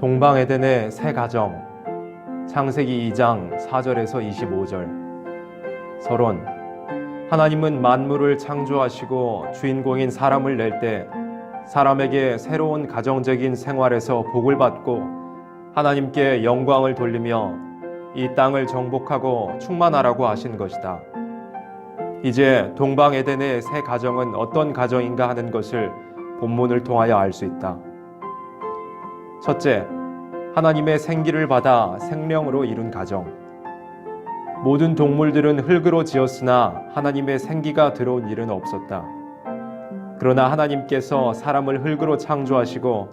동방 에덴의 새 가정 창세기 2장 4절에서 25절 서론 하나님은 만물을 창조하시고 주인공인 사람을 낼 때 사람에게 새로운 가정적인 생활에서 복을 받고 하나님께 영광을 돌리며 이 땅을 정복하고 충만하라고 하신 것이다. 이제 동방 에덴의 새 가정은 어떤 가정인가 하는 것을 본문을 통하여 알 수 있다. 첫째, 하나님의 생기를 받아 생명으로 이룬 가정. 모든 동물들은 흙으로 지었으나 하나님의 생기가 들어온 일은 없었다. 그러나 하나님께서 사람을 흙으로 창조하시고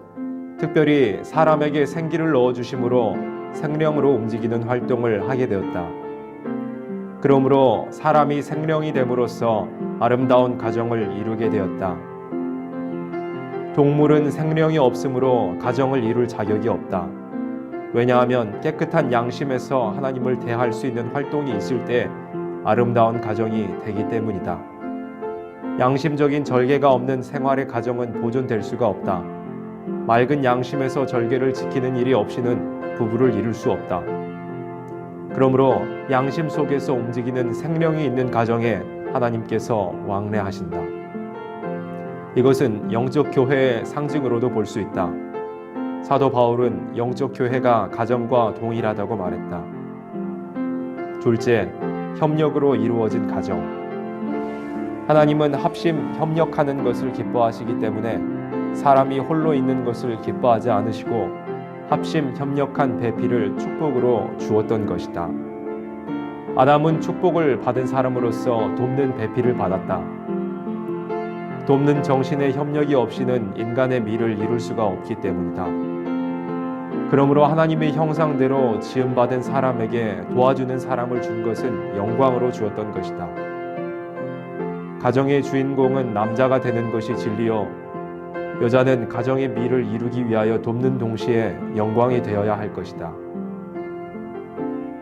특별히 사람에게 생기를 넣어 주심으로 생명으로 움직이는 활동을 하게 되었다. 그러므로 사람이 생명이 됨으로써 아름다운 가정을 이루게 되었다. 동물은 생명이 없으므로 가정을 이룰 자격이 없다. 왜냐하면 깨끗한 양심에서 하나님을 대할 수 있는 활동이 있을 때 아름다운 가정이 되기 때문이다. 양심적인 절개가 없는 생활의 가정은 보존될 수가 없다. 맑은 양심에서 절개를 지키는 일이 없이는 부부를 이룰 수 없다. 그러므로 양심 속에서 움직이는 생명이 있는 가정에 하나님께서 왕래하신다. 이것은 영적 교회의 상징으로도 볼 수 있다. 사도 바울은 영적 교회가 가정과 동일하다고 말했다. 둘째, 협력으로 이루어진 가정. 하나님은 합심 협력하는 것을 기뻐하시기 때문에 사람이 홀로 있는 것을 기뻐하지 않으시고 합심 협력한 배필을 축복으로 주었던 것이다. 아담은 축복을 받은 사람으로서 돕는 배필을 받았다. 돕는 정신의 협력이 없이는 인간의 미를 이룰 수가 없기 때문이다. 그러므로 하나님의 형상대로 지음받은 사람에게 도와주는 사람을 준 것은 영광으로 주었던 것이다. 가정의 주인공은 남자가 되는 것이 진리요. 여자는 가정의 미를 이루기 위하여 돕는 동시에 영광이 되어야 할 것이다.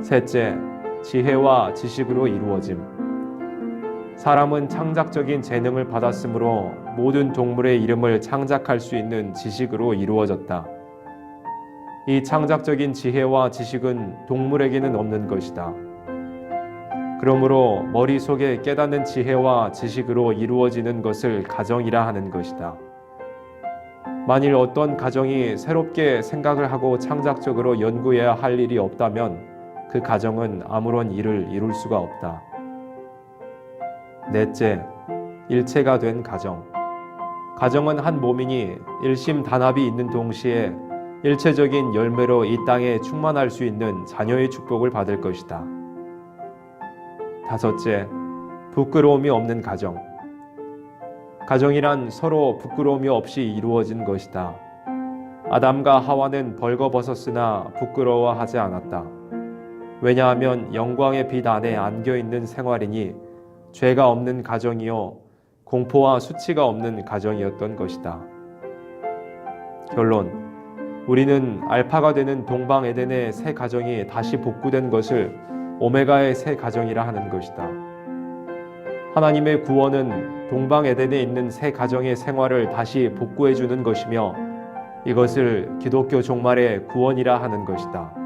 셋째, 지혜와 지식으로 이루어짐. 사람은 창작적인 재능을 받았으므로 모든 동물의 이름을 창작할 수 있는 지식으로 이루어졌다. 이 창작적인 지혜와 지식은 동물에게는 없는 것이다. 그러므로 머릿속에 깨닫는 지혜와 지식으로 이루어지는 것을 가정이라 하는 것이다. 만일 어떤 가정이 새롭게 생각을 하고 창작적으로 연구해야 할 일이 없다면 그 가정은 아무런 일을 이룰 수가 없다. 넷째, 일체가 된 가정. 가정은 한 몸이니 일심 단합이 있는 동시에 일체적인 열매로 이 땅에 충만할 수 있는 자녀의 축복을 받을 것이다. 다섯째, 부끄러움이 없는 가정. 가정이란 서로 부끄러움이 없이 이루어진 것이다. 아담과 하와는 벌거벗었으나 부끄러워하지 않았다. 왜냐하면 영광의 빛 안에 안겨 있는 생활이니 죄가 없는 가정이요 공포와 수치가 없는 가정이었던 것이다. 결론 우리는 알파가 되는 동방 에덴의 새 가정이 다시 복구된 것을 오메가의 새 가정이라 하는 것이다. 하나님의 구원은 동방 에덴에 있는 새 가정의 생활을 다시 복구해 주는 것이며 이것을 기독교 종말의 구원이라 하는 것이다.